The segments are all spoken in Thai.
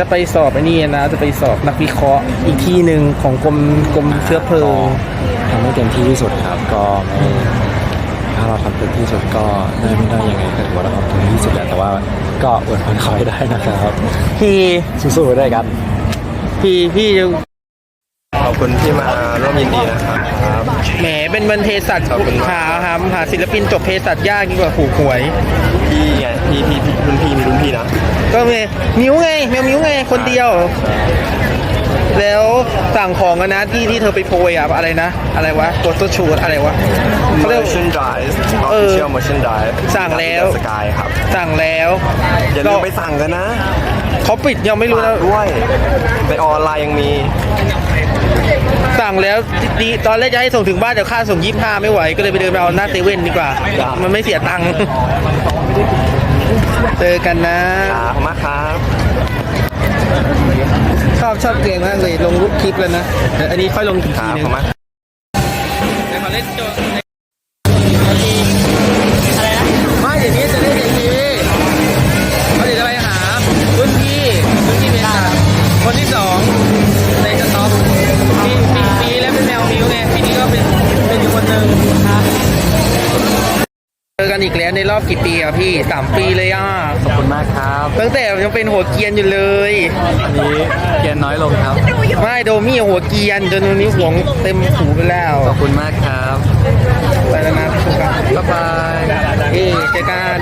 จะไปสอบไอ้นี่นะ จะไปสอบนักวิเคราะห์อีกที่หนึ่งของกรมกรมเชื้อเพลิงทำให้เต็มที่ที่สุดครับ ก็ไม่ถ้าเราทำเต็มที่สุดก็ได้ไม่ได้ยังไงก็ถือว่าเราทำเต็มที่ที่สุดแหละแต่ว่าก็อดทนคอยได้นะครับ พี่สู้ๆไปด้วยกัน พี่พี่จะขอบ คุณที่มาร่วมยินดีนะครับ แหมเป็นบันเทสัตว์ขอบคุณครับหาหาหาศิลปินจบเภสัชยากยิ่งกว่าผูกหวย พี่ไงพี่พี่พี่รุ่นพี่มีรุ่นพี่นะก็เมมิ้วไงแมวมิ้วไงคนเดียว แล้วสั่งของกันนะที่ที่เธอไปโพยอะอะไรนะ อะไรวะโฟโต้ชูดอะไรวะเขาเรียก merchandise เออ official merchandise สั่งแล้ว สกายครับ สั่งแล้วอย่าลืมไปสั่งกันนะเขาปิดยังไม่รู้นะ ฝากด้วยในออนไลน์ยังมี สั่งแล้วดีตอนแรกจะให้ส่งถึงบ้านเดี๋ยวค่าส่งยี่ห้าไม่ไหว ก็เลยไปเดินไปเอาหน้าเซเว่นดีกว่ามันไม่เสียตังค์ เจอกันนะ ขอบคุณมากครับ ชอบชอบเกมมากเลยลงรูปคลิปแล้วนะเดี๋ยวอันนี้ค่อยลงอีกทีนึขงอบคุณมาก เดี๋ยวขอเล่นโจ กันอีกแล้วในรอบกี่ปีอะพี่สามปีเลยอะขอบคุณมากครับตั้งแต่ยังเป็นหัวเกรียนอยู่เลยอันนี้เกียนน้อยลงครับ ไม่โดมี่หัวเกรียนจนวันนี้หัวเต็มหูไปแล้วขอบคุณมากครับไปแล้วนะทุกคนบ๊ายบายเอ้เจอกัน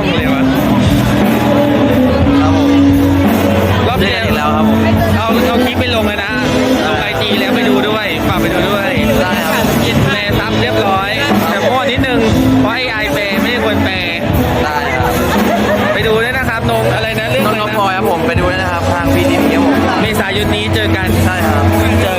องเลยวะครับผมรอบเจที่อกันอีกแล้วครับผม เอาเอาคลิปไปลงเลยนะลงไอจีแล้วไปดูด้วยฝากไปดูด้วยได้ครับยินแปลซับเรียบร้อย แต่มั่วนิดนึงเพราะไอ้ไอแปลไม่ใช่คนแปลได้ครับไปดูด้วยนะครับนงอะไรนะเรื่องน้อะไรองๆนะพลอยครับผมไปดูด้วยนะครับทางพีดีพีครับผมเมษายนนี้เจอกัน ใช่ครับเจอ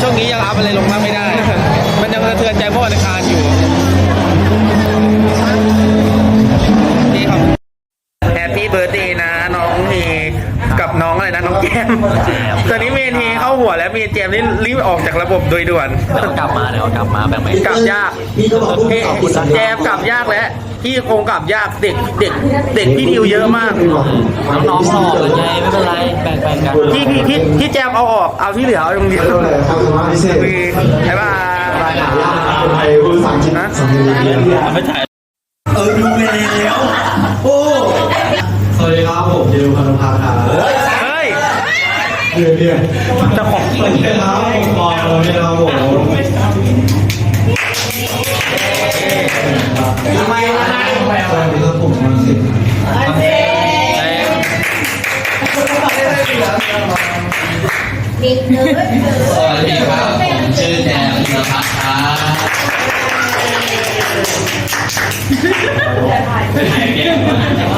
ช่วงนี้ยังอัพอะไรลงมาไม่ได้ มันยังสะเทือนใจเมื่อวันาคารอยู่นี่ครับแฮปปี้เบิร์ดเดย์นะ น้องอะไรนะน้องแจมตอนนี้เมนเฮเข้าหัวแล้วเมนเจมนี่รีบออกจากระบบโดยด่วนไม่ต้องกลับมาเดี๋ยวกลับมาแบบไหนกลับยากเฮ้แจมกลับยากแล้วพี่คงกลับยากเด็กเด็กเด็กพี่ดิวเยอะมาก น้องๆรอกันไงไม่เป็นไรแบ่งๆกันที่พี่ที่ที่แจมเอาออกเอาที่เหลือเอาตรงเดียวความสามารถพิเศษมีบ๊ายบายรายหายากคนไทยพูดภาษาอังกฤษนะสำเนียงดีไม่ถ่าย เออดูแล้วโอ้ เดี๋ยวเดี๋ยเจ้าของเปิดเท้าบอลเราเนี่ยเราโอ้โหทำไมล่ะสวัสดีครับผมมันสิสวัสดีครับผมชื่อแจมธีรพัฒน์ครับ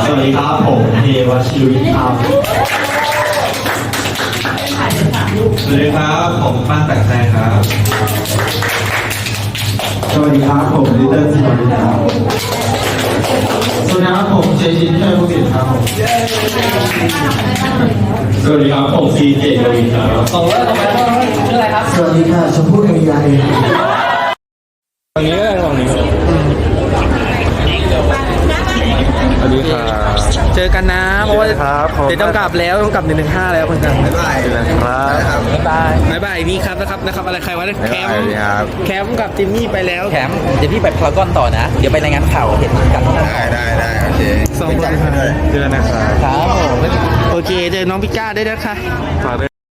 สวัสดีครับผมเอวชิวิทครับ สวัสดีครับผมป้านแตกแซครับ สวัสดีครับผมลิตเติ้ลสิบวิทครับสวัสดีครับผมเจชินเทอร์ผู้สิทธิ์ครับผมสวัสดีครับผมซีเจกวินครับส่งเรื่องต่อไปชื่ออะไรครับ สวัสดีค่ะชมพู่เอียเอตรงนี้ก็ได้ตรงนี้ สวัสดีครับเจอกันนะเพราะว่าครับผมเดี๋ยวต้องกลับแล้วต้องกลับหนึ่งหนึ่งห้าแล้วคนจังบ๊ายบายครับบ๊ายบายบ๊ายบายนี่ครับนะครับนะครับอะไรใครวะแคมป์แคมป์กับจิมมี่ไปแล้วแถมเดี๋ยวพี่ไปพารากอนต่อนะ เดี๋ยวไปรายงานข่าวเห็นกันได้ได้ได้สองคนเจอนะครับครับผมโอเคเจอน้องพิก้าได้นะคะฝากด้วย